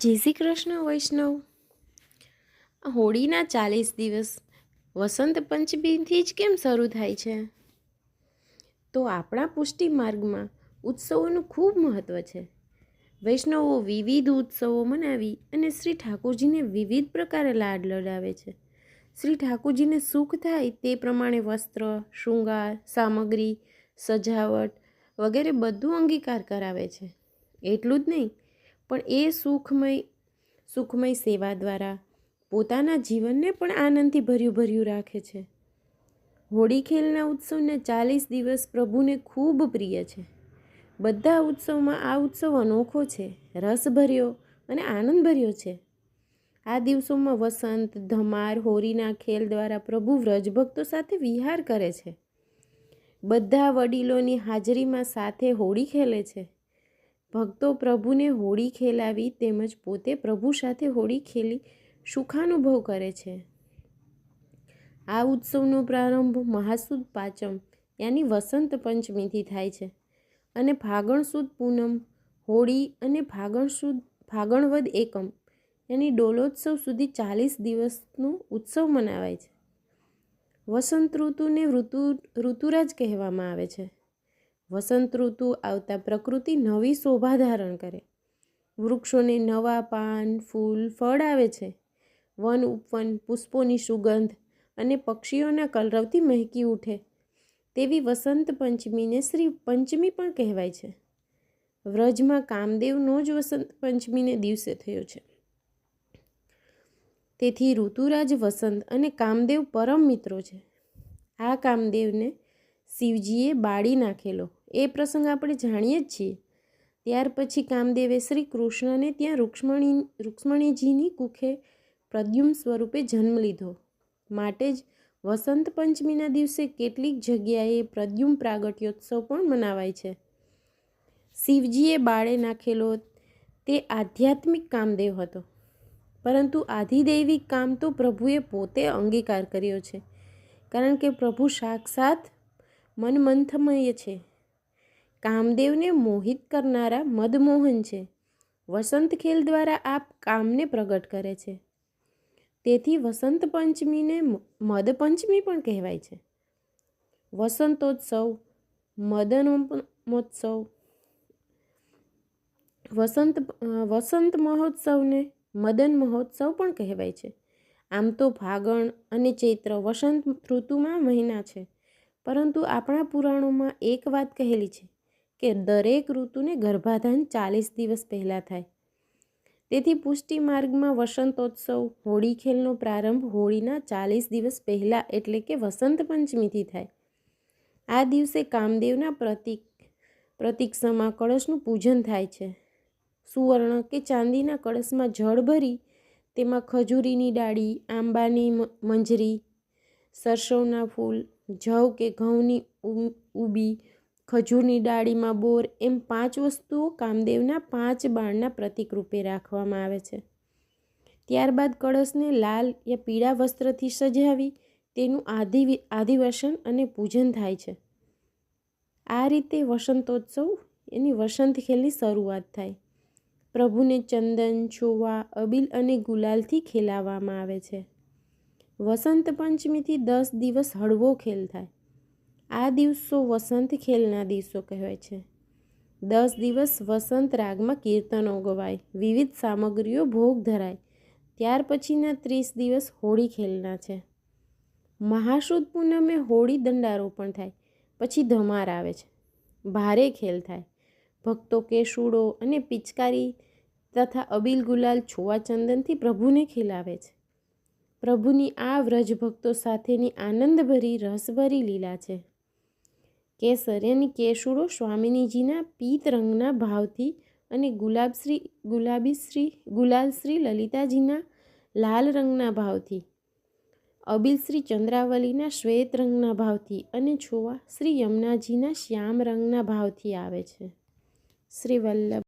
જય શ્રી કૃષ્ણ, વૈષ્ણવ. હોળીના ચાલીસ દિવસ વસંત પંચમીથી જ કેમ શરૂ થાય છે? તો આપણા પુષ્ટિ માર્ગમાં ઉત્સવોનું ખૂબ મહત્ત્વ છે. વૈષ્ણવો વિવિધ ઉત્સવો મનાવી અને શ્રી ઠાકોરજીને વિવિધ પ્રકારે લાડ લડાવે છે. શ્રી ઠાકોરજીને સુખ થાય તે પ્રમાણે વસ્ત્ર, શૃંગાર, સામગ્રી, સજાવટ વગેરે બધું અંગીકાર કરાવે છે. એટલું જ નહીં પણ એ સુખમય સુખમય સેવા દ્વારા પોતાના જીવનને પણ આનંદથી ભર્યું ભર્યું રાખે છે. હોળી ખેલના ઉત્સવને ચાલીસ દિવસ પ્રભુને ખૂબ પ્રિય છે. બધા ઉત્સવમાં આ ઉત્સવ અનોખો છે, રસભર્યો અને આનંદભર્યો છે. આ દિવસોમાં વસંત, ધમાર, હોળીના ખેલ દ્વારા પ્રભુ વ્રજભક્તો સાથે વિહાર કરે છે. બધા વડીલોની હાજરીમાં સાથે હોળી ખેલે છે. ભક્તો પ્રભુને હોળી ખેલાવી તેમજ પોતે પ્રભુ સાથે હોળી ખેલી સુખાનુભવ કરે છે. આ ઉત્સવનો પ્રારંભ મહાસુદ પાંચમ યાની વસંત પંચમીથી થાય છે અને ફાગણ પૂનમ, હોળી અને ફાગણ સુદ ફાગણવદ એકમ યાની ડોલોત્સવ સુધી ચાલીસ દિવસનું ઉત્સવ મનાવાય છે. વસંત ઋતુને ઋતુ, ઋતુરાજ કહેવામાં આવે છે. વસંત ઋતુ આવતા પ્રકૃતિ નવી શોભા ધારણ કરે. વૃક્ષોને નવા પાન, ફૂલ, ફળ આવે છે. વન ઉપવન, પુષ્પોની સુગંધ અને પક્ષીઓના કલરવથી મહેકી ઉઠે. તેવી વસંત પંચમીને શ્રી પંચમી પણ કહેવાય છે. વ્રજમાં કામદેવનો જ વસંત પંચમીને દિવસે થયો છે. તેથી ઋતુરાજ વસંત અને કામદેવ પરમ મિત્રો છે. આ કામદેવને શિવજીએ બાળી નાખેલો. એ પ્રસંગ આપણે જાણીએ જ છીએ. ત્યાર પછી કામદેવે શ્રી કૃષ્ણને ત્યાં રૂક્ષ્મણી, રૂક્ષ્મણીજીની કુખે પ્રદ્યુમ સ્વરૂપે જન્મ લીધો. માટે જ વસંત પંચમીના દિવસે કેટલીક જગ્યાએ પ્રદ્યુમ પ્રાગટ્યોત્સવ પણ મનાવાય છે. શિવજીએ બાળે નાખેલો તે આધ્યાત્મિક કામદેવ હતો. પરંતુ આધિદૈવિક કામ તો પ્રભુએ પોતે અંગીકાર કર્યો છે. કારણ કે પ્રભુ સાક્ષાત મનમંથમય છે. કામદેવને મોહિત કરનારા મદમોહન છે. વસંત ખેલ દ્વારા આપ કામને પ્રગટ કરે છે. તેથી વસંત પંચમીને મદ પંચમી પણ કહેવાય છે. વસંતોત્સવ મદનોત્સવ વસંત વસંત મહોત્સવને મદન મહોત્સવ પણ કહેવાય છે. આમ તો ફાગણ અને ચૈત્ર વસંત ઋતુમાં મહિના છે. પરંતુ આપણા પુરાણોમાં એક વાત કહેલી છે કે દરેક ઋતુને ગર્ભાધાન ચાલીસ દિવસ પહેલાં થાય. તેથી પુષ્ટિ માર્ગમાં વસંતોત્સવ, હોળી ખેલનો પ્રારંભ હોળીના ચાલીસ દિવસ પહેલાં એટલે કે વસંત પંચમીથી થાય. આ દિવસે કામદેવના પ્રતિક, પ્રતિક્ષમાં કળશનું પૂજન થાય છે. સુવર્ણ કે ચાંદીના કળશમાં જળ ભરી, તેમાં ખજૂરીની ડાળી, આંબાની મંજરી સરસવના ફૂલ જવ કે ઘઉંની ઉબી ખજૂરની ડાળીમાં બોર એમ પાંચ વસ્તુઓ કામદેવના પાંચ બાણના પ્રતિક રૂપે રાખવામાં આવે છે. ત્યારબાદ કળશને લાલ યા પીળા વસ્ત્રથી સજાવી તેનું આદિ આદિવસન અને પૂજન થાય છે. આ રીતે વસંતોત્સવ એની વસંત ખેલની શરૂઆત થાય. પ્રભુને ચંદન, છોવા, અબીલ અને ગુલાલથી ખેલાવવામાં આવે છે. વસંત પંચમીથી દસ દિવસ હળવો ખેલ થાય. આ દિવસો વસંત ખેલના દિવસો કહેવાય છે. દસ દિવસ વસંત રાગમાં કીર્તનો ગવાય, વિવિધ સામગ્રીઓ ભોગ ધરાય. ત્યાર પછીના ત્રીસ દિવસ હોળી ખેલના છે. મહાશુદ્ધ પૂનમે હોળી દંડારોપણ થાય, પછી ધમાર આવે છે. ભારે ખેલ થાય. ભક્તો કેસુડો અને પિચકારી તથા અબીલ ગુલાલ છોવા ચંદનથી પ્રભુને ખીલાવે છે. પ્રભુની આ વ્રજ ભક્તો સાથેની આનંદભરી રસભરી લીલા છે. કેસર એની કેસુડો સ્વામિનીજીના પીત રંગના ભાવથી અને ગુલાબશ્રી, ગુલાબીશ્રી, ગુલાલશ્રી લલિતાજીના લાલ રંગના ભાવથી, અબિલશ્રી ચંદ્રાવલીના શ્વેત રંગના ભાવથી અને છોવા શ્રી યમુનાજીના શ્યામ રંગના ભાવથી આવે છે. શ્રી વલ્લભ